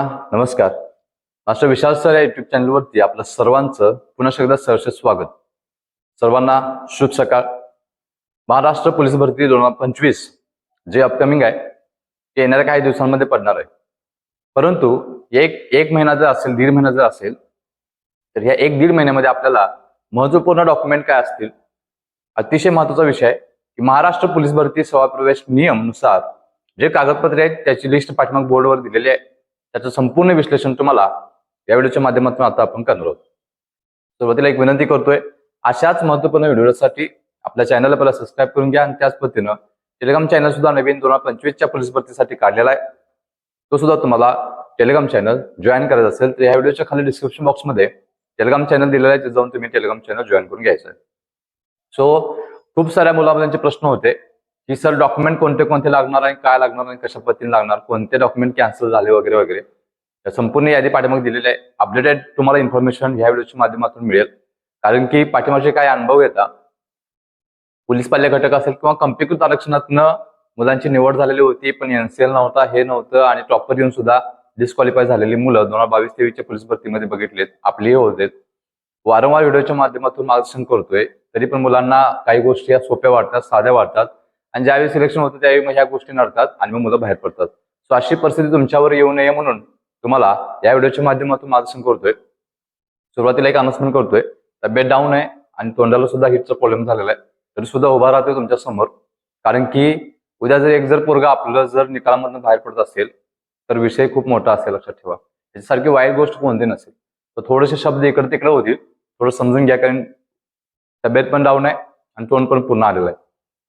सर्वांना नमस्कार. Master Vishal sir या युट्यूब चॅनलवरती आपलं सर्वांचं पुन्हा एकदा सहर्ष स्वागत. सर्वांना शुभ सकाळ. महाराष्ट्र पोलीस भरती दोन हजार पंचवीस जे अपकमिंग आहे ते येणाऱ्या काही दिवसांमध्ये पडणार आहे. परंतु एक एक महिना जर असेल दीड महिना जर असेल तर ह्या एक दीड महिन्यामध्ये आपल्याला महत्त्वपूर्ण डॉक्युमेंट काय असतील? अतिशय महत्त्वाचा विषय की महाराष्ट्र पोलीस भरती सेवा प्रवेश नियमनुसार जे कागदपत्रे आहेत त्याची लिस्ट पाठीमाग बोर्डवर दिलेली आहे. त्याचं संपूर्ण विश्लेषण तुम्हाला या व्हिडिओच्या माध्यमातून आता आपण करणार आहोत. सुरुवातीला एक विनंती करतोय अशाच महत्त्वपूर्ण व्हिडिओसाठी आपल्या चॅनलला पहिला सबस्क्राईब करून घ्या आणि त्याच पद्धतीनं टेलिग्राम चॅनल सुद्धा नवीन दोन हजार पंचवीसच्या पोलीस भरतीसाठी काढलेला आहे. तो सुद्धा तुम्हाला टेलिग्राम चॅनल जॉईन करायचा असेल तर या व्हिडिओच्या खाली डिस्क्रिप्शन बॉक्समध्ये टेलिग्राम चॅनल दिलेला आहे ते जाऊन तुम्ही टेलिग्राम चॅनल जॉईन करून घ्यायचं आहे. सो खूप साऱ्या मुलामुलांचे प्रश्न होते. की सर डॉक्युमेंट कोणते कोणते लागणार आणि काय लागणार आणि कशा पद्धतीने लागणार कोणते डॉक्युमेंट कॅन्सल झाले वगैरे वगैरे. संपूर्ण यादी पाठीमागे दिलेली आहे. अपडेटेड तुम्हाला इन्फॉर्मेशन ह्या व्हिडिओच्या माध्यमातून मिळेल. कारण की पाठीमागचे काय अनुभव येतात. पोलीस पाल्य घटक असेल किंवा कंपीकृत आरक्षणातनं मुलांची निवड झालेली होती पण एनसीएल नव्हता हे नव्हतं आणि टॉपर येऊन सुद्धा डिस्क्वालिफाय झालेली मुलं दोन हजार बावीस तेवीसच्या पोलीस भरतीमध्ये बघितलेत. आपलेही होते वारंवार व्हिडिओच्या माध्यमातून मार्गदर्शन करतोय. तरी पण मुलांना काही गोष्टी या सोप्या वाटतात साध्या वाटतात. आणि ज्यावेळी सिलेक्शन होतं त्यावेळी मग ह्या गोष्टी नडतात आणि मग मुलं बाहेर पडतात. सो अशी परिस्थिती तुमच्यावर येऊ नये म्हणून तुम्हाला या व्हिडिओच्या माध्यमातून मार्गदर्शन करतोय. सुरुवातीला एक अनाउन्समेंट करतोय. तब्येत डाऊन आहे आणि तोंडाला सुद्धा हिटचा प्रॉब्लेम झालेला आहे. तरी सुद्धा उभा राहतोय तुमच्यासमोर. कारण की उद्या जर एक जर पोरगा आपलं जर निकालामधून बाहेर पडत असेल तर विषय खूप मोठा असेल लक्षात ठेवा. त्याच्यासारखी वाईट गोष्ट कोणती नसेल. तर थोडेसे शब्द इकडे तिकडे होतील. थोडं समजून घ्या कारण तब्येत पण डाऊन आहे आणि तोंड पण पूर्ण आलेलं आहे.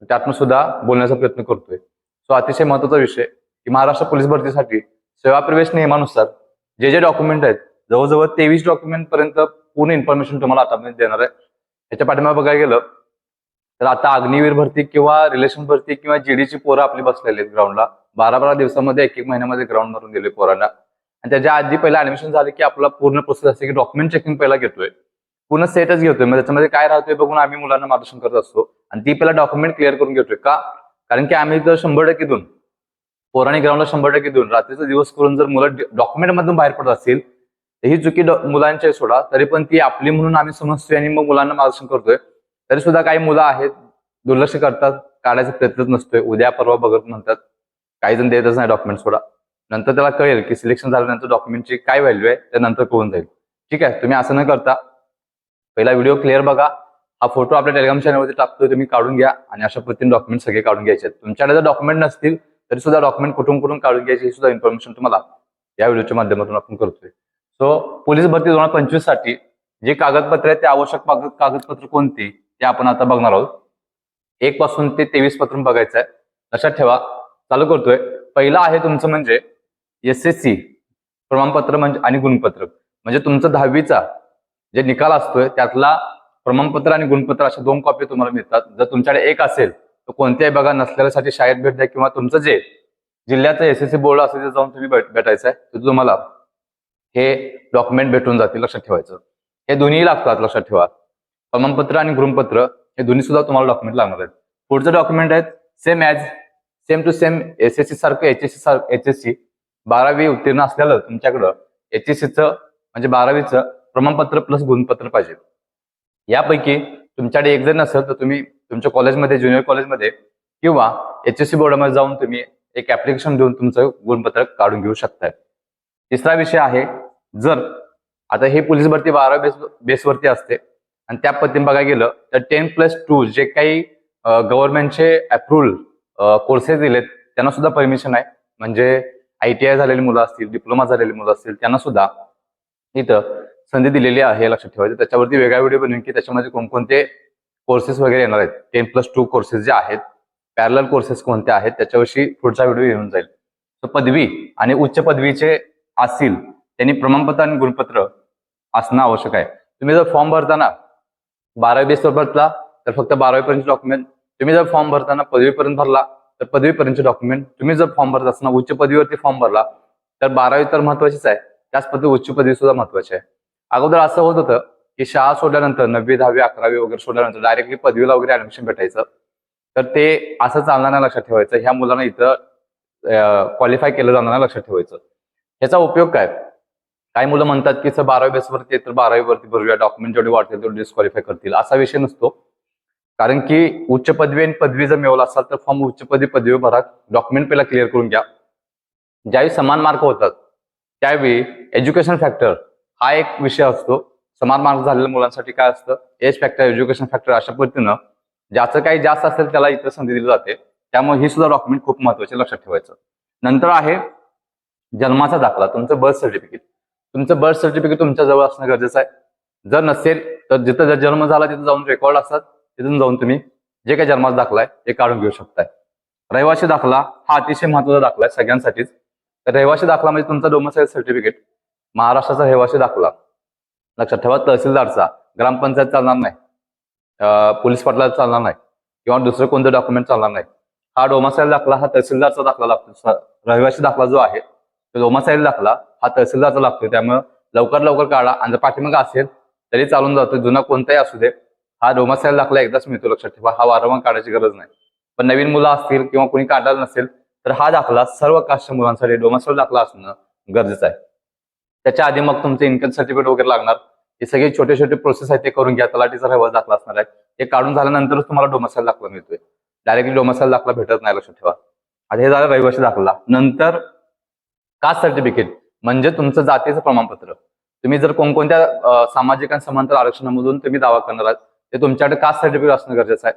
त्यातनं सुद्धा बोलण्याचा प्रयत्न करतोय. सो अतिशय महत्त्वाचा विषय की महाराष्ट्र पोलीस भरतीसाठी सेवा प्रवेश नियमानुसार जे जे डॉक्युमेंट आहेत जवळजवळ तेवीस डॉक्युमेंट पर्यंत पूर्ण इन्फॉर्मेशन तुम्हाला आतापर्यंत देणार आहे. याच्या पाठिंबा बघायला गेलं तर आता अग्निवीर भरती किंवा रिलेशन भरती किंवा जीडीची पोरं आपली बसलेली आहेत ग्राउंडला बारा बारा दिवसामध्ये एक एक महिन्यामध्ये ग्राउंड मारून दिले पोरांना. आणि त्याच्या आधी पहिला ऍडमिशन झालं की आपला पूर्ण प्रोसेस असते की डॉक्युमेंट चेकिंग पहिला घेतोय. पूर्ण सेटच घेतोय. मग त्याच्यामध्ये काय राहतोय बघून आम्ही मुलांना मार्गदर्शन करत असतो. आणि ती पहिला डॉक्युमेंट क्लिअर करून घेतोय का? कारण की आम्ही जर शंभर टक्के देऊन पोरांनी ग्राउंडला शंभर टक्के देऊन रात्रीचा दिवस करून जर मुलं डॉक्युमेंट मधून बाहेर पडत असतील तर ही चुकी मुलांच्या मुलांची सोडा. तरी पण ती आपली म्हणून आम्ही समजतोय आणि मग मुलांना मार्गदर्शन करतोय. तरी सुद्धा काही मुलं आहेत दुर्लक्ष करतात काढायचा प्रयत्नच नसतोय. उद्या परवा बघत म्हणतात काही जण देतच नाही डॉक्युमेंट सोडा. नंतर त्याला कळेल की सिलेक्शन झाल्यानंतर डॉक्युमेंटची काय व्हॅल्यू आहे ते नंतर कळून जाईल. ठीक आहे? तुम्ही असं न करता पहिला व्हिडिओ क्लिअर बघा. हा फोटो आपल्या टेलिग्राम चॅनलवरती टाकतोय तुम्ही काढून घ्या आणि अशा पद्धतीने डॉक्युमेंट सगळे काढून घ्यायचे आहेत. तुमच्याकडे जर डॉक्युमेंट नसतील तरी सुद्धा डॉक्युमेंट कुठून कुठून काढून घ्यायची ही सुद्धा इन्फॉर्मेशन तुम्हाला या व्हिडिओच्या माध्यमातून आपण करतोय. सो पोलीस भरती दोन हजार पंचवीससाठी जे कागदपत्र आहेत ते आवश्यक कागदपत्र कोणती ते आपण आता बघणार आहोत. एक पासून ते तेवीसपासून बघायचं आहे. लक्षात ठेवा चालू करतोय. पहिला आहे तुमचं म्हणजे एस एस सी प्रमाणपत्र म्हणजे आणि गुणपत्र. म्हणजे तुमचं दहावीचा जे निकाल असतोय त्यातला प्रमाणपत्र आणि गुणपत्र अशा दोन कॉपी तुम्हाला मिळतात. जर तुमच्याकडे एक असेल तर कोणत्याही बघा नसलेल्यासाठी शाळेत भेट द्या किंवा तुमचं जे जिल्ह्याचं एस एस बोर्ड असेल जाऊन तुम्ही भेटायचं आहे तर तुम्हाला हे डॉक्युमेंट भेटून जातील लक्षात ठेवायचं. हे दोन्ही लागतात लक्षात ठेवा. प्रमाणपत्र आणि गुणपत्र हे दोन्ही सुद्धा तुम्हाला डॉक्युमेंट लागणार आहेत. पुढचं डॉक्युमेंट आहेत same as same to same S S C सारखं एच एस सी सारखं एच एस सी बारावी उत्तीर्ण असलेलं तुमच्याकडं एच एस सीचं म्हणजे बारावीचं प्रमाणपत्र प्लस गुणपत्र पाहिजे. यापैकी तुमच्याकडे एक जर नसेल तर तुम्ही तुमच्या कॉलेजमध्ये ज्युनियर कॉलेजमध्ये किंवा एच एस सी बोर्डामध्ये जाऊन तुम्ही एक ऍप्लिकेशन देऊन तुमचं गुणपत्र काढून घेऊ शकताय. तिसरा विषय आहे जर आता हे पोलीस भरती बारा बेस बेसवरती असते आणि त्या पद्धतीने बघायला गेलं तर टेन प्लस टू जे काही गव्हर्नमेंटचे अप्रुव्हल कोर्सेस दिलेत त्यांना सुद्धा परमिशन आहे. म्हणजे आय टी आय झालेली मुलं असतील डिप्लोमा झालेली मुलं असतील त्यांना सुद्धा इथं संधी दिलेली आहे लक्षात ठेवायचं. त्याच्यावरती वेगळा व्हिडिओ बनवून की त्याच्यामध्ये कोणकोणते कोर्सेस वगैरे येणार आहेत. टेन प्लस टू कोर्सेस जे आहेत पॅरल कोर्सेस कोणते आहेत त्याच्याविषयी पुढचा व्हिडिओ येऊन जाईल. तर पदवी आणि उच्च पदवीचे असतील त्यांनी प्रमाणपत्र आणि गुणपत्र असणं आवश्यक आहे. तुम्ही जर फॉर्म भरताना बारावी बेसवर भरला तर फक्त बारावीपर्यंत डॉक्युमेंट तुम्ही जर फॉर्म भरताना पदवीपर्यंत भरला तर पदवीपर्यंतचे डॉक्युमेंट तुम्ही जर फॉर्म भरत असताना उच्च पदवीवरती फॉर्म भरला तर बारावी तर महत्वाचीच आहे. त्याच पद्धती उच्च पदवी सुद्धा महत्वाची आहे. अगोदर असं होत होतं की शाळा सोडल्यानंतर नववी दहावी अकरावी वगैरे सोडल्यानंतर डायरेक्टली पदवीला वगैरे ऍडमिशन भेटायचं. तर ते असं चालणार नाही लक्षात ठेवायचं. ह्या मुलांना इथं क्वालिफाय केलं जाणार नाही लक्षात ठेवायचं. ह्याचा उपयोग काय? काही मुलं म्हणतात की सर बारावी बेसवरती आहे तर बारावीवरती भरूया. डॉक्युमेंट जेवढे वाटतील तेवढे डिस्क्वालिफाय करतील. असा विषय नसतो. कारण की उच्च पदवी आणि पदवी जर मिळवला असाल तर फॉर्म उच्च पदवी पदवी भरा. डॉक्युमेंट पहिला क्लिअर करून घ्या. ज्यावेळी समान मार्क होतात त्यावेळी एज्युकेशन फॅक्टर हा एक विषय असतो. समान मार्क झालेल्या मुलांसाठी काय असतं? एज फॅक्टर एज्युकेशन फॅक्टर अशा पद्धतीनं ज्याचं काही जास्त असेल त्याला इतर संधी दिली जाते. त्यामुळे ही सुद्धा डॉक्युमेंट खूप महत्त्वाचे लक्षात ठेवायचं. नंतर आहे जन्माचा दाखला तुमचं बर्थ सर्टिफिकेट तुमचं बर्थ सर्टिफिकेट तुमच्या जवळ असणं गरजेचं आहे. जर नसेल तर जिथं जर जन्म झाला तिथं जाऊन रेकॉर्ड असतात. तिथून जाऊन तुम्ही जे काही जन्माचा दाखला आहे ते काढून घेऊ शकताय. रहिवासी दाखला हा अतिशय महत्त्वाचा दाखला आहे सगळ्यांसाठीच. तर रहिवासी दाखला म्हणजे तुमचा डोमसाईल सर्टिफिकेट महाराष्ट्राचा रहिवासी दाखला. लक्षात ठेवा तहसीलदारचा. ग्रामपंचायत चालणार नाही. पोलीस पाटलाला चालणार नाही. किंवा दुसरं कोणतं डॉक्युमेंट चालणार नाही. हा डोमासाईल दाखला हा तहसीलदारचा दाखला लागतो. रहिवासी दाखला जो आहे तो डोमासाईल दाखला हा तहसीलदारचा लागतो. त्यामुळे लवकर लवकर काढा. आणि जर पाठीमागा असेल तरी चालून जातो. जुना कोणताही असू दे हा डोमासाईल दाखला एकदाच मिळतो. लक्षात ठेवा हा वारंवार काढायची गरज नाही. पण नवीन मुलं असतील किंवा कोणी काढायला नसेल तर हा दाखला सर्व कास्ट मुलांसाठी डोमासाईल दाखला असणं गरजेचं आहे. त्याच्या आधी मग तुमचं इन्कम सर्टिफिकेट वगैरे लागणार. हे सगळे छोटे छोटे प्रोसेस आहेत ते करून घ्या. तलाठीचा रहिवास दाखला असणार आहे हे काढून झाल्यानंतरच तुम्हाला डोमासाईल दाखला मिळतोय. डायरेक्टली डोमासाईल दाखला भेटत नाही लक्षात ठेवा. आता हे झालं रहिवासी दाखला. नंतर कास्ट सर्टिफिकेट म्हणजे तुमचं जातीचं प्रमाणपत्र. तुम्ही जर कोणकोणत्या सामाजिक आणि समांतर आरक्षणामधून तुम्ही दावा करणार आहात ते तुमच्याकडे कास्ट सर्टिफिकेट असणं गरजेचं आहे.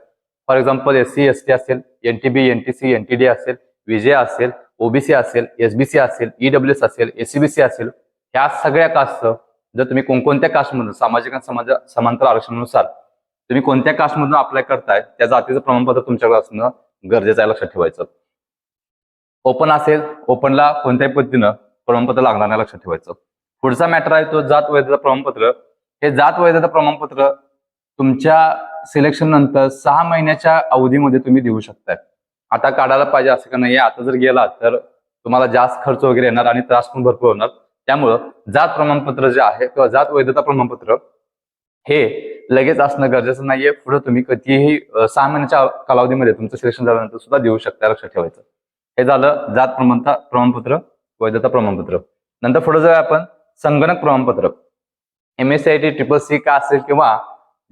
For example S C S T असेल एनटीबी एनटीसी एनटीडी असेल विजय असेल ओबीसी असेल एसबीसी असेल ईडब्ल्यूएस असेल एसीबीसी असेल ह्या सगळ्या कास्टचं जर तुम्ही कोणकोणत्या कास्टमधून सामाजिक आणि समाज समांतर आरक्षणानुसार तुम्ही कोणत्या कास्टमधून अप्लाय करताय त्या जातीचं प्रमाणपत्र तुमच्याकडे असणं गरजेचं आहे लक्षात ठेवायचं. ओपन असेल ओपनला कोणत्याही पद्धतीनं प्रमाणपत्र लागणार नाही लक्षात ठेवायचं. पुढचा मॅटर आहे तो जात वैधता प्रमाणपत्र. हे जात वैधता प्रमाणपत्र तुमच्या सिलेक्शन नंतर सहा महिन्याच्या अवधीमध्ये तुम्ही देऊ शकताय. आता काढायला पाहिजे असं का नाही आता जर गेला तर तुम्हाला जास्त खर्च वगैरे येणार आणि त्रास पण भरपूर होणार. त्यामुळं जात प्रमाणपत्र जे आहे किंवा जात वैधता प्रमाणपत्र हे लगेच असणं गरजेचं नाहीये. पुढे तुम्ही कधीही सहा महिन्याच्या कालावधीमध्ये तुमचं सिलेक्शन झाल्यानंतर सुद्धा देऊ शकता लक्षात ठेवायचं. हे झालं जात प्रमाणता प्रमाणपत्र वैधता प्रमाणपत्र. नंतर पुढे जाऊया आपण संगणक प्रमाणपत्र. M S C I T triple C का असेल किंवा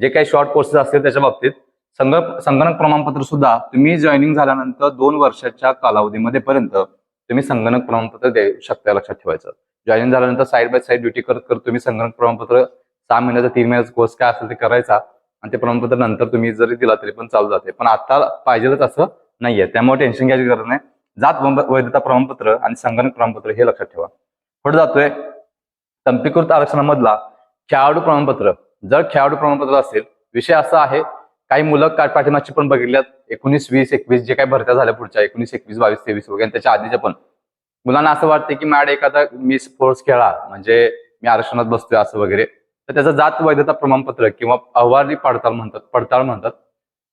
जे काही शॉर्ट कोर्सेस असतील त्याच्या बाबतीत संगणक संगणक प्रमाणपत्र सुद्धा तुम्ही जॉईनिंग झाल्यानंतर दोन वर्षाच्या कालावधीमध्ये पर्यंत तुम्ही संगणक प्रमाणपत्र देऊ शकता लक्षात ठेवायचं. जॉईनिंग झाल्यानंतर साईड बाय साईड ड्युटी करत करत तुम्ही संगणक प्रमाणपत्र सहा महिन्याचा तीन महिन्याचा कोर्स काय असेल ते करायचा आणि ते प्रमाणपत्र नंतर तुम्ही जरी दिला तरी पण चालू जाते. पण आता पाहिजेलच असं नाहीये. त्यामुळे टेन्शन घ्यायची गरज नाही. जात वैधता प्रमाणपत्र आणि संगणक प्रमाणपत्र हे लक्षात ठेवा. पुढे जातोय. तंपीकृत आरक्षणामधला खेळाडू प्रमाणपत्र. जर खेळाडू प्रमाणपत्र असेल विषय असा आहे काही मुलं का पाठीमागची पण बघितल्यात. एकोणीस वीस एकवीस जे काही भरत्या झाल्या पुढच्या एकोणीस एकवीस बावीस तेवीस वगैरे त्याच्या आधीच्या पण. मुलांना असं वाटतं की मॅड एखादा मी स्पोर्ट्स खेळा. म्हणजे मी आरक्षणात बसतोय असं वगैरे. तर त्याचं जात वैधता प्रमाणपत्र किंवा अहवाली पडताळ म्हणतात पडताळ म्हणतात.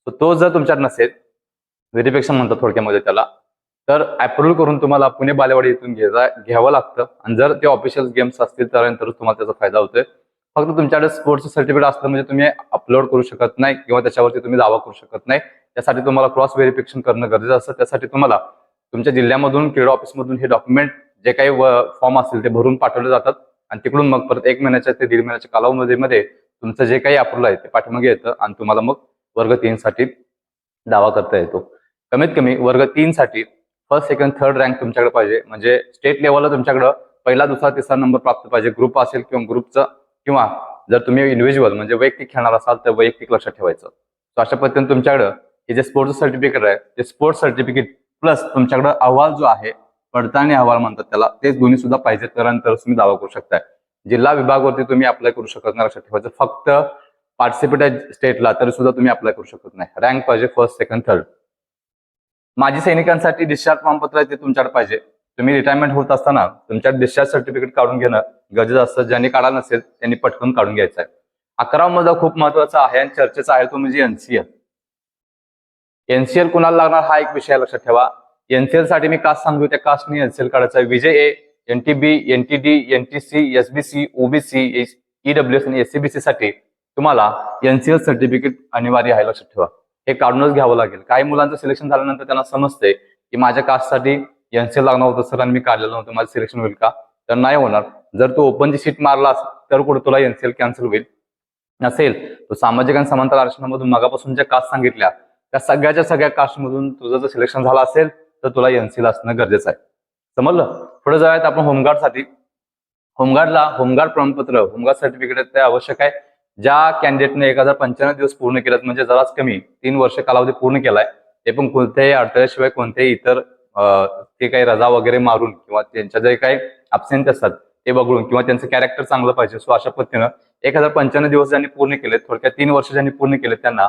तर तो जर तुमच्यात नसेल व्हेरिफिकेशन म्हणतात थोडक्यामध्ये त्याला तर अप्रुव्ह करून तुम्हाला पुणे बालेवाडी इथून घ्यायचा घ्यावं लागतं. आणि जर ते ऑफिशियल गेम्स असतील तर तुम्हाला त्याचा फायदा होतोय. फक्त तुमच्याकडे स्पोर्ट्स सर्टिफिकेट असलं म्हणजे तुम्ही अपलोड करू शकत नाही किंवा त्याच्यावरती तुम्ही दावा करू शकत नाही. त्यासाठी तुम्हाला क्रॉस व्हेरिफिकेशन करणं गरजेचं असतं. त्यासाठी तुम्हाला तुमच्या जिल्ह्यामधून क्रीडा ऑफिसमधून हे डॉक्युमेंट जे काही फॉर्म असतील ते भरून पाठवले जातात. आणि तिकडून मग परत एक महिन्याच्या ते दीड महिन्याच्या कालावधीमध्ये तुमचं जे काही अप्रूव्हल आहे ते पाठीमागे येतं आणि तुम्हाला मग वर्ग तीन साठी दावा करता येतो. कमीत कमी वर्ग तीन साठी फर्स्ट सेकंड थर्ड रँक तुमच्याकडे पाहिजे. म्हणजे स्टेट लेवलला तुमच्याकडं पहिला दुसरा तिसरा नंबर प्राप्त पाहिजे. ग्रुप असेल किंवा ग्रुपचं किंवा जर तुम्ही इंडिव्हिज्युअल म्हणजे वैयक्तिक खेळणार असाल तर वैयक्तिक लक्षात ठेवायचं. सो अशा पद्धतीने तुमच्याकडं हे जे स्पोर्ट्स सर्टिफिकेट आहे ते स्पोर्ट्स सर्टिफिकेट प्लस तुमच्याकडे अहवाल जो आहे पडताळणी अहवाल म्हणतात त्याला तेच दोन्ही सुद्धा पाहिजे त्यानंतर तुम्ही दावा करू शकताय. जिल्हा विभागवरती तुम्ही अप्लाय करू शकत नाही लक्षात ठेवायचं. फक्त पार्टिसिपेट आहे स्टेटला तरी सुद्धा तुम्ही अप्लाय करू शकत नाही. रँक पाहिजे फर्स्ट सेकंड थर्ड माजी सैनिकांसाठी डिस्चार्ज प्रमाणपत्र आहे ते तुमच्याकडे पाहिजे. तुम्ही रिटायरमेंट होत असताना तुमच्या डिस्चार्ज सर्टिफिकेट काढून घेणं गरजेचं असतं. ज्यांनी काढायला नसेल त्यांनी पटकन काढून घ्यायचं आहे. अकरावा मुद्दा खूप महत्त्वाचा आहे आणि चर्चेचा आहे तो म्हणजे एनसीएल एनसीएल कुणाला लागणार हा एक विषय लक्षात ठेवा. एनसीएलसाठी मी कास्ट सांगतो त्या कास्टने एनसीएल काढायचा आहे. VJ A N T NTB NTD NTC SBC OBC EWS आणि एससीबीसी साठी तुम्हाला एनसीएल सर्टिफिकेट अनिवार्य आहे लक्षात ठेवा. हे काढूनच घ्यावं लागेल. काही मुलांचं सिलेक्शन झाल्यानंतर त्यांना समजते की माझ्या कास्टसाठी एनसीएल लागणार होतं सर आणि मी काढलेलं नव्हतं माझं सिलेक्शन होईल का? तर नाही होणार. जर तू ओपनची सीट मारलास तर कुठे तुला एनसीएल कॅन्सल होईल? नसेल तो सामाजिक आणि समांतर आरक्षणामधून मगापासून ज्या कास्ट सांगितल्या त्या सगळ्याच्या सगळ्या कास्टमधून तुझं जर सिलेक्शन झालं असेल तर तुला एनसीएल असणं गरजेचं आहे. समजलं? पुढे जाऊयात आपण होमगार्डसाठी होमगार्डला होमगार्ड प्रमाणपत्र होमगार्ड सर्टिफिकेट ते आवश्यक आहे. ज्या कॅन्डिडेटने एक हजार पंच्याण्णव दिवस पूर्ण केलेत म्हणजे जराच कमी तीन वर्ष कालावधी पूर्ण केलाय ते पण कोणत्याही अडथळ्याशिवाय कोणत्याही इतर ते काही रजा वगैरे मारून किंवा त्यांच्या जे काही अब्सेंट असतात ते बघून किंवा त्यांचं कॅरेक्टर चांगलं पाहिजे सो अशा पद्धतीनं एक हजार पंच्याण्णव दिवस ज्यांनी पूर्ण केले थोडक्यात तीन वर्ष ज्यांनी पूर्ण केले त्यांना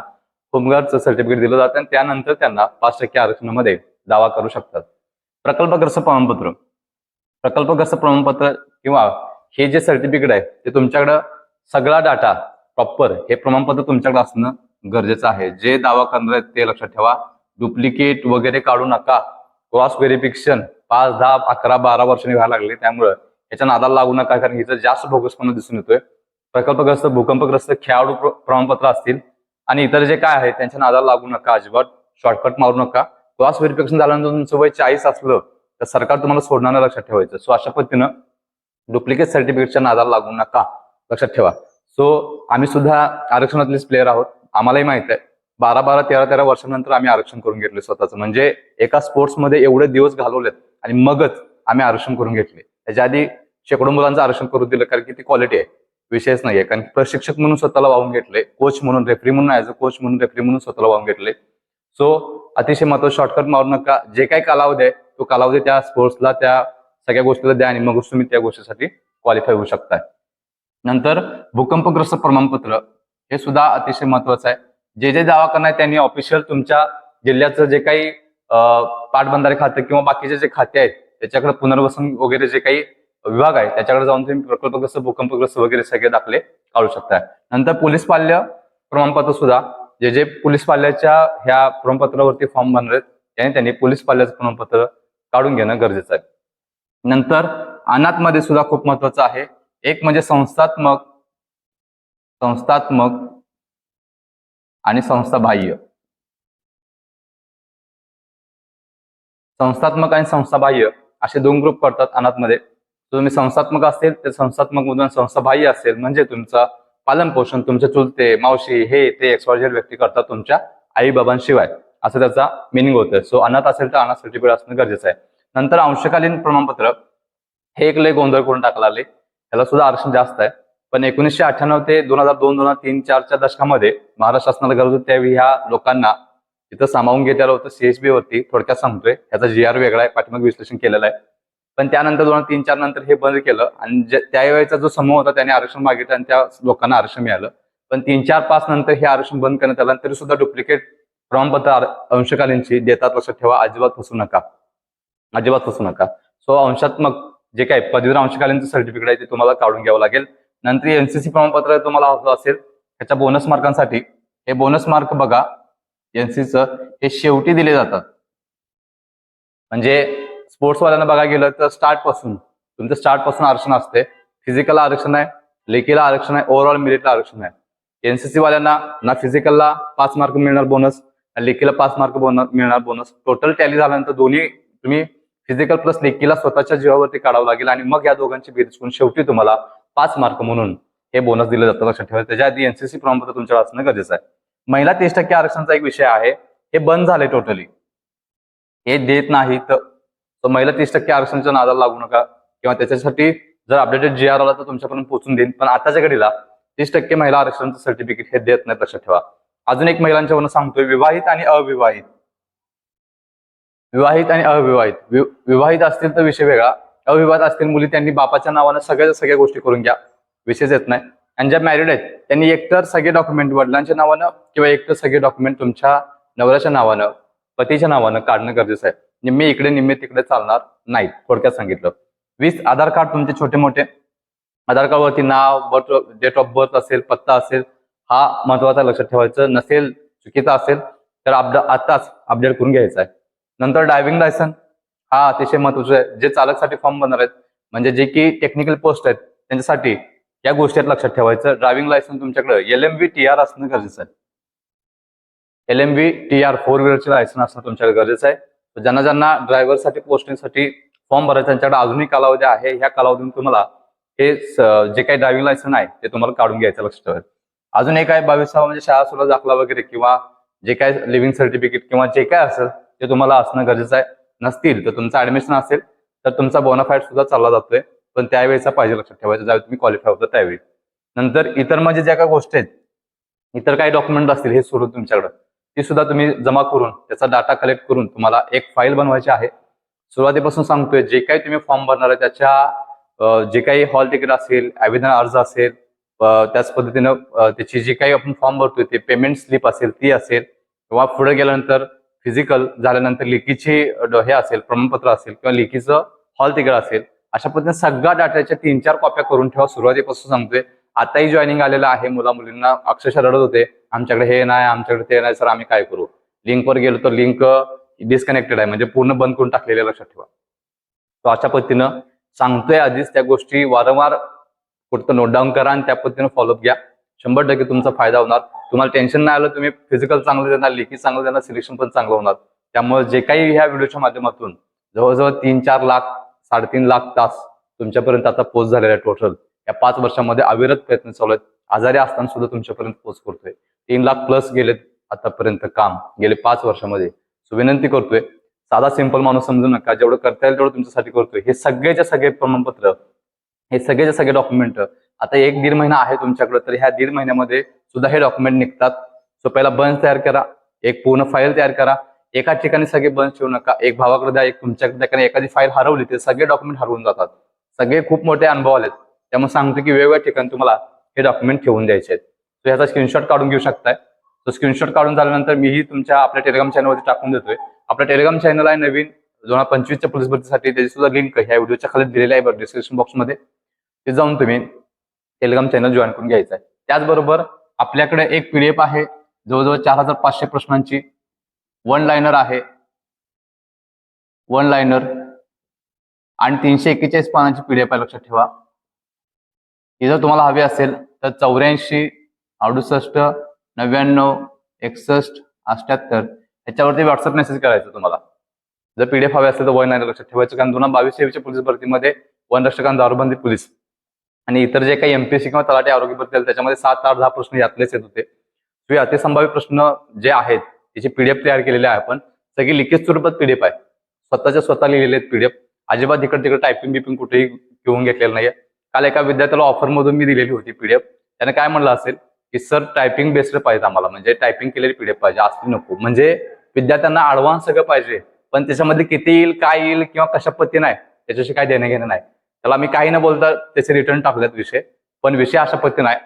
होमगार्डचं सर्टिफिकेट दिलं जातं आणि त्यानंतर त्यांना पाच टक्के आरक्षणामध्ये दावा करू शकतात. प्रकल्पग्रस्त प्रमाणपत्र. प्रकल्पग्रस्त प्रमाणपत्र किंवा हे जे सर्टिफिकेट आहे ते तुमच्याकडं सगळा डाटा प्रॉपर हे प्रमाणपत्र तुमच्याकडे असणं गरजेचं आहे. जे दावा करणार आहेत ते लक्षात ठेवा. डुप्लिकेट वगैरे काढू नका. क्रॉस व्हेरिफिकेशन पाच दहा अकरा बारा वर्षांनी व्हायला लागले. त्यामुळं याच्या नादाला लागू नका कारण हिचं जास्त भोगसपणा दिसून येतोय. प्रकल्पग्रस्त भूकंपग्रस्त खेळाडू प्रमाणपत्र असतील. आणि इतर जे काय आहे त्यांच्या नादाला लागू नका अजिबात. शॉर्टकट मारू नका. क्रॉस व्हेरिफिकेशन झाल्यानंतर तुमचं वय चाळीस असलं तर सरकार तुम्हाला सोडणार लक्षात ठेवायचं. सो अशा पद्धतीनं डुप्लिकेट सर्टिफिकेटच्या नादाला लागू नका. लक्षात ठेवा. सो आम्ही सुद्धा आरक्षणातलेच प्लेअर आहोत. आम्हालाही माहीत आहे. बारा बारा तेरा तेरा वर्षानंतर आम्ही आरक्षण करून घेतले स्वतःचं. म्हणजे एका स्पोर्ट्समध्ये एवढे दिवस घालवलेत आणि मगच आम्ही आरक्षण करून घेतले. त्याच्या आधी शेकडो मुलांचं आरक्षण करून दिलं कारण की ती क्वालिटी आहे. विषयच नाहीये. कारण प्रशिक्षक म्हणून स्वतःला वाहून घेतले कोच म्हणून रेफरी म्हणून ऍज अ कोच म्हणून रेफरी म्हणून स्वतःला वाहून घेतले. सो अतिशय महत्वाचं शॉर्टकट मारू नका. जे काही कालावधी आहे तो कालावधी त्या स्पोर्ट्सला त्या सगळ्या गोष्टीला द्या आणि मग तुम्ही त्या गोष्टीसाठी क्वालिफाय होऊ शकताय. नंतर भूकंपग्रस्त प्रमाणपत्र हे सुद्धा अतिशय महत्वाचं आहे. जे जे दावा करणार त्यांनी ऑफिशियल तुमच्या जिल्ह्याचं जे काही पाटबंधारे खाते किंवा बाकीचे जे खाते आहेत त्याच्याकडे पुनर्वसन वगैरे जे काही विभाग आहे त्याच्याकडे जाऊन तुम्ही प्रकल्पग्रस्त भूकंपग्रस्त वगैरे सगळे दाखले काढू शकताय नंतर पोलीस पाल्य प्रमाणपत्र सुद्धा जे जे पोलीस पाल्याच्या ह्या प्रमाणपत्रावरती फॉर्म भरणार आहेत त्याने त्यांनी पोलीस पाल्याचं प्रमाणपत्र काढून घेणं गरजेचं आहे. नंतर अनाथमध्ये सुद्धा खूप महत्वाचं आहे. एक म्हणजे संस्थात्मक संस्थात्मक आणि संस्था बाह्य. संस्थात्मक आणि संस्थाबाह्य असे दोन ग्रुप पडतात अनाथमध्ये. तुम्ही संस्थात्मक असेल तर संस्थात्मक मधून संस्थाबाह्य असेल म्हणजे तुमचा पालन पोषण तुमचे चुलते मावशी हे ते एक्सवायझेड व्यक्ती करतात तुमच्या आई बाबांशिवाय असं त्याचा मिनिंग होतं सो अनाथ असेल तर अनाथ सर्टिफिकेट असणं गरजेचं आहे. नंतर अंशकालीन प्रमाणपत्र. हे एक लय गोंधळ करून टाकला आले त्याला सुद्धा आरक्षण जास्त आहे. पण एकोणीसशे अठ्ठ्याण्णव ते दोन हजार दोन दोन हजार तीन चारच्या दशकामध्ये महाराष्ट्र शासनाला गरज होती. त्यावेळी ह्या लोकांना इथं सामावून घेतलेलं होतं. सीएसबी वरती थोडक्यात सांगतोय. त्याचा जी आर वेगळा आहे. पाठिंबा विश्लेषण केलेलं आहे. पण त्यानंतर दोन हजार तीन चार नंतर हे बंद केलं. आणि त्यावेळेचा जो समूह होता त्याने आरक्षण मागितलं आणि त्या लोकांना आरक्षण मिळालं. पण तीन चार पाच नंतर हे आरक्षण बंद करण्यात आलं. तरी सुद्धा डुप्लिकेट प्रमाणपत्र आर- अंशकालीनची देतात लक्षात ठेवा. अजिबात फसू नका. अजिबात फसू नका. सो अंशात्मक जे काही पदवीधर अंशकालीनचं सर्टिफिकेट आहे ते तुम्हाला काढून घ्यावं लागेल. नंतर एनसीसी प्रमाणपत्र तुम्हाला हवं असेल त्याच्या बोनस मार्कांसाठी हे बोनस मार्क बघा एनसीचं हे शेवटी दिले जातात. म्हणजे स्पोर्ट्सवाल्यांना बघा गेलं तर स्टार्टपासून तुमचं स्टार्टपासून आरक्षण असते फिजिकलला आरक्षण आहे लेखीला आरक्षण आहे ओव्हरऑल मेरिटला आरक्षण आहे. एनसीसी वाल्यांना ना फिजिकलला पाच मार्क मिळणार बोनस लेखीला पाच मार्क बोनस मिळणार बोनस टोटल टॅली झाल्यानंतर दोन्ही तुम्ही फिजिकल प्लस लेखीला स्वतःच्या जीवावरती काढावं लागेल आणि मग या दोघांची बेरीज करून शेवटी तुम्हाला पाच मार्क म्हणून हे बोनस दिलं जातं लक्षात ठेवा. त्याच्या आधी एनसीसी प्रमाणपत्र तुमच्याकडे असणं गरजेचं आहे. महिला तीस टक्के आरक्षणाचा एक विषय आहे. हे बंद झालंय टोटली हे देत नाही तर महिला तीस टक्के आरक्षणाच्या नादाला लागू नका. किंवा त्याच्यासाठी जर अपडेटेड जी आर आला तर तुमच्यापर्यंत पोहोचून देईन. पण आताच्या घडीला तीस टक्के महिला आरक्षणाचं सर्टिफिकेट हे देत नाही लक्षात ठेवा. अजून एक महिलांच्या वरून सांगतोय विवाहित आणि अविवाहित. विवाहित आणि अविवाहित. विवाहित असतील तर विषय वेगळा. अविवाहित असतील मुली त्यांनी बापाच्या नावानं सगळ्या सगळ्या गोष्टी करून घ्या. विशेष येत नाही. आणि ज्या मॅरिड आहेत त्यांनी एकतर सगळे डॉक्युमेंट वडिलांच्या नावानं किंवा एकतर सगळे डॉक्युमेंट तुमच्या नवऱ्याच्या नावानं पतीच्या नावानं काढणं गरजेचं आहे. निम्मे इकडे निम्मे तिकडे चालणार नाही थोडक्यात सांगितलं. वीस आधार कार्ड तुमचे छोटे मोठे. आधार कार्डवरती नाव बर्थ डेट ऑफ बर्थ असेल पत्ता असेल हा महत्त्वाचा लक्षात ठेवायचं. नसेल चुकीचा असेल तर अपड आताच अपडेट करून घ्यायचा आहे. नंतर ड्रायव्हिंग लायसन हा अतिशय महत्त्वाचा आहे. जे चालकसाठी फॉर्म बनणार आहेत म्हणजे जे की टेक्निकल पोस्ट आहेत त्यांच्यासाठी या गोष्टी लक्षात ठेवायचं. ड्रायव्हिंग लायसन तुमच्याकडे L M V T R असणं गरजेचं आहे. L M V T R four व्हीलरचे licence असणं तुमच्याकडे गरजेचं आहे. ज्यांना ज्यांना ड्रायव्हरसाठी पोस्टिंगसाठी फॉर्म भरायचा त्यांच्याकडे अजूनही कालावधी आहे. ह्या कालावधीतून तुम्हाला हे जे काही ड्रायव्हिंग लायसन आहे ते तुम्हाला काढून घ्यायचं लक्षात ठेवायचं. अजून एक आहे बावीसावा म्हणजे शाळा सुद्धा दाखला वगैरे किंवा जे काय लिव्हिंग सर्टिफिकेट किंवा जे काय असेल ते तुम्हाला असणं गरजेचं आहे. नसतील तर तुमचं ऍडमिशन असेल तर तुमचा बोनाफाईड सुद्धा चालला जातोय. पण त्यावेळेचा पाहिजे लक्षात ठेवायचं ज्यावेळी तुम्ही क्वालिफाय होता त्यावेळी. नंतर इतर म्हणजे ज्या काही गोष्टी आहेत इतर काही डॉक्युमेंट असतील हे सोडून तुमच्याकडं. ती सुद्धा तुम्ही जमा करून त्याचा डाटा कलेक्ट करून तुम्हाला एक फाईल बनवायची आहे. सुरुवातीपासून सांगतोय जे काही तुम्ही फॉर्म भरणार आहे त्याच्या जे काही हॉल तिकीट असेल आवेदन अर्ज असेल त्याच पद्धतीनं त्याची जी काही आपण फॉर्म भरतोय ते पेमेंट स्लिप असेल ती असेल. किंवा पुढे गेल्यानंतर फिजिकल झाल्यानंतर लेखीची हे असेल प्रमाणपत्र असेल किंवा लेखीचं हॉल तिकीट असेल अशा पद्धतीने सगळ्या डाटाच्या तीन चार कॉप्या करून ठेवा. सुरुवातीपासून सांगतोय. आताही जॉईनिंग आलेलं आहे. मुला मुलींना अक्षरशः रडत होते. आमच्याकडे हे नाही आमच्याकडे ते नाही. सर आम्ही काय करू? लिंकवर गेलो तर लिंक डिस्कनेक्टेड आहे. म्हणजे पूर्ण बंद करून टाकलेले लक्षात ठेवा. तो अशा पद्धतीनं सांगतोय आधीच त्या गोष्टी. वारंवार कुठं नोट डाऊन करा आणि त्या पद्धतीनं फॉलोअप घ्या. शंभर टक्के तुमचा फायदा होणार. तुम्हाला टेन्शन नाही आलं तुम्ही फिजिकल चांगलं देणार लेखी चांगलं देणार सिलेक्शन पण चांगलं होणार. त्यामुळे जे काही ह्या व्हिडिओच्या माध्यमातून जवळजवळ तीन चार लाख साडेतीन लाख तास तुमच्यापर्यंत आता पोस्ट झालेला आहे टोटल या पाच वर्षामध्ये अविरत प्रयत्न चालू आहेत. आजारी असताना सुद्धा तुमच्यापर्यंत पोस्ट करतोय. तीन लाख प्लस गेलेत आतापर्यंत काम. गेले पाच वर्षामध्ये. सो विनंती करतोय साधा सिंपल माणूस समजू नका. जेवढं करता येईल तेवढं तुमच्यासाठी करतोय. हे सगळेच्या सगळे प्रमाणपत्र हे सगळेचे सगळे डॉक्युमेंट आता एक दीड महिना आहे तुमच्याकडे तर ह्या दीड महिन्यामध्ये सुद्धा हे डॉक्युमेंट निघतात. सो पहिला बंच तयार करा एक पूर्ण फाईल तयार करा. एका ठिकाणी सगळे बंच ठेवू नका. एक भावाकडे द्या एक तुमच्याकडे द्या. कारण एखादी फाईल हरवली ते सगळे डॉक्युमेंट हरवून जातात. सगळे खूप मोठे अनुभव आलेत. त्यामुळे सांगतो की वेगवेगळ्या ठिकाणी तुम्हाला हे डॉक्युमेंट ठेवून द्यायचे आहेत. सो ह्याचा स्क्रीनशॉट काढून घेऊ शकताय. तो स्क्रीनशॉट काढून झाल्यानंतर मीही तुमच्या आपल्या टेलिग्राम चॅनलवरती टाकून देतोय. आपल्या टेलिग्राम चॅनल आहे नवीन. दोन हजार पंचवीसच्या पोलीस भरतीसाठी त्याची सुद्धा लिंक ह्या व्हिडिओच्या खाली दिलेली आहे डिस्क्रिप्शन बॉक्समध्ये ते जाऊन तुम्ही टेलिग्राम चॅनल जॉईन करून घ्यायचं आहे त्याचबरोबर आपल्याकडे एक पीडीएफ आहे जवळजवळ चार हजार पाचशे प्रश्नांची वन लाईनर आहे. वन लाईनर आणि तीनशे एक्केचाळीस पानांची पीडीएफ आहे लक्षात ठेवा. ही जर तुम्हाला हवी असेल तर चौऱ्याऐंशी अडुसष्ट नव्याण्णव एकसष्ट अठ्याहत्तर ह्याच्यावरती व्हॉट्सअप मेसेज करायचं तुम्हाला. जर पीडीएफ हवे असेल तर वन लाईनर लक्षात ठेवायचं कारण दोन हजार बावीस तेवीसच्या पोलीस भरतीमध्ये वन रक्षकांत दारूबंदी पोलीस. आणि इतर जे काही एमपीएससी किंवा तलाठी आरोग्य भरती त्याच्यामध्ये सात आठ दहा प्रश्न यातलेच येत होते. हे अतिसंभाव्य प्रश्न जे आहेत त्याचे पीडीएफ तयार केलेले आहे आपण. सगळी लिखित स्वरूपात पीडीएफ आहे. स्वतःच्या स्वतः लिहिलेले आहेत पीडीएफ अजिबात इकडे तिकडे टायपिंग बिपिंग कुठेही घेऊन घेतलेलं नाहीये. काल एका विद्यार्थ्याला ऑफर मधून मी दिलेली होती पीडीएफ त्याने काय म्हणलं असेल की सर टायपिंग बेस्ड पाहिजे आम्हाला. म्हणजे टायपिंग केलेली पीडीएफ पाहिजे. असली नको. म्हणजे विद्यार्थ्यांना अडव्हान्स सगळं पाहिजे. पण त्याच्यामध्ये किती येईल काय येईल किंवा कशा पद्धतीने नाही त्याच्याशी काय देणं घेणं नाही. त्याला मी काही न बोलता त्याचे रिटर्न टाकलेत विषय. पण विषय अशा पद्धतीनं आहे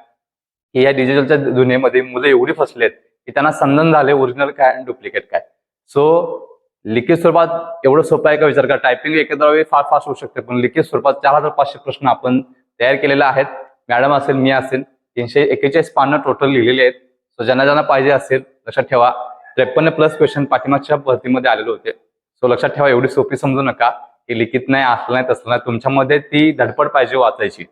की या डिजिटलच्या दुनियेमध्ये मुलं एवढी फसलेत की त्यांना संधन झाले ओरिजिनल काय आणि डुप्लिकेट काय. सो लिखित स्वरूपात एवढं सोपं आहे का विचार करा? टायपिंग एखाद्या वेळी फार फास्ट होऊ शकते पण लिखित स्वरूपात चार हजार पाचशे प्रश्न आपण तयार केलेले आहेत. मॅडम असेल मी असेल तीनशे एकेचाळीस पानं टोटल लिहिलेली आहेत. सो ज्यांना ज्यांना पाहिजे असेल लक्षात ठेवा. त्रेपन्न प्लस क्वेश्चन पाठिंबाच्या भरतीमध्ये आलेले होते. सो लक्षात ठेवा एवढी सोपी समजू नका. की लिखित नाही असलं नाही तसलं नाही. तुमच्यामध्ये ती धडपड पाहिजे वाचायची.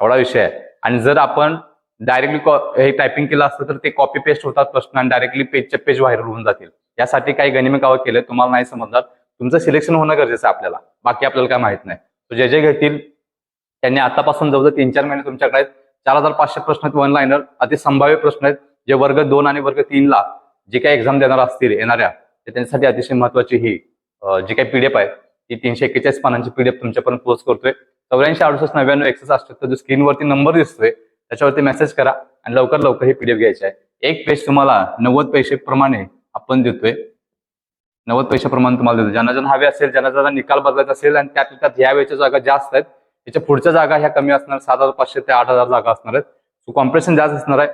एवढा विषय आहे. आणि जर आपण डायरेक्टली हे टायपिंग केलं असतं तर ते कॉपी पेस्ट होतात प्रश्न आणि डायरेक्टली पेजच्या पेज व्हायरल होऊन जातील. यासाठी काही गनिमिकावं केलं तुम्हाला नाही समजणार. तुमचं सिलेक्शन होणं गरजेचं आहे आपल्याला. बाकी आपल्याला काय माहीत नाही. जे जे घेतील त्यांनी आतापासून जवळजवळ तीन चार महिने तुमच्याकडे चार हजार पाचशे प्रश्न आहेत वन लाईनर अति संभाव्य प्रश्न आहेत. जे वर्ग दोन आणि वर्ग तीनला जे काही एक्झाम देणार असतील येणाऱ्या ते त्यांच्यासाठी अतिशय महत्वाची ही जी काही पीडीएफ आहे ती तीनशे एक्केचाळीस पानांची पीडीएफ तुमच्यापर्यंत पोस्ट करतोय. चौऱ्याऐंशी अडुसष्ट नव्याण्णव एकसष्ट अठ्ठ्याहत्तर जो स्क्रीनवरती नंबर दिसतोय त्याच्यावरती मेसेज करा आणि लवकर लवकर ही पीडीएफ घ्यायची आहे. एक पेज तुम्हाला नव्वद पैसे प्रमाणे आपण देतोय. नव्वद पैशाप्रमाणे तुम्हाला देतो ज्यांना ज्यांना हवे असेल ज्यांना ज्यांना निकाल बदलायचा असेल आणि त्यात त्यात या वेळेच्या जागा जास्त आहेत त्याच्या पुढच्या जागा ह्या कमी असणार सात हजार पाचशे ते आठ हजार जागा असणार आहेत. सो कॉम्पिटिशन जास्त असणार आहे.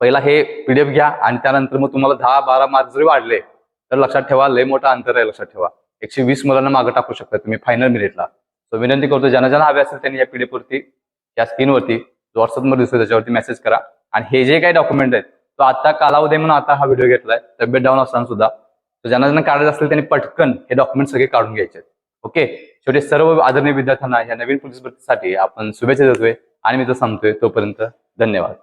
पहिला हे पीडीएफ घ्या आणि त्यानंतर मग तुम्हाला दहा बारा मार्क जरी वाढले तर लक्षात ठेवा लय मोठा अंतर आहे लक्षात ठेवा. एकशे वीस मुलांना मागे टाकू शकता तुम्ही फायनल मिनिटला सो विनंती करतो ज्यांना ज्यांना हवे असेल त्यांनी या पिढीपुरती या स्क्रीनवरती व्हॉट्सअपमध्ये दिसतो त्याच्यावरती मेसेज करा. आणि हे जे काही डॉक्युमेंट आहेत तो आता कालावधी म्हणून आता हा व्हिडिओ घेतलाय. तब्येत डाऊन असताना सुद्धा. तर ज्यांना ज्यांना काढायचं असेल त्यांनी पटकन हे डॉक्युमेंट सगळे काढून घ्यायचे ओके शेवटी सर्व आदरणीय विद्यार्थ्यांना या नवीन पोलीस भरतीसाठी आपण शुभेच्छा देतोय आणि मी तो सांगतोय तोपर्यंत धन्यवाद.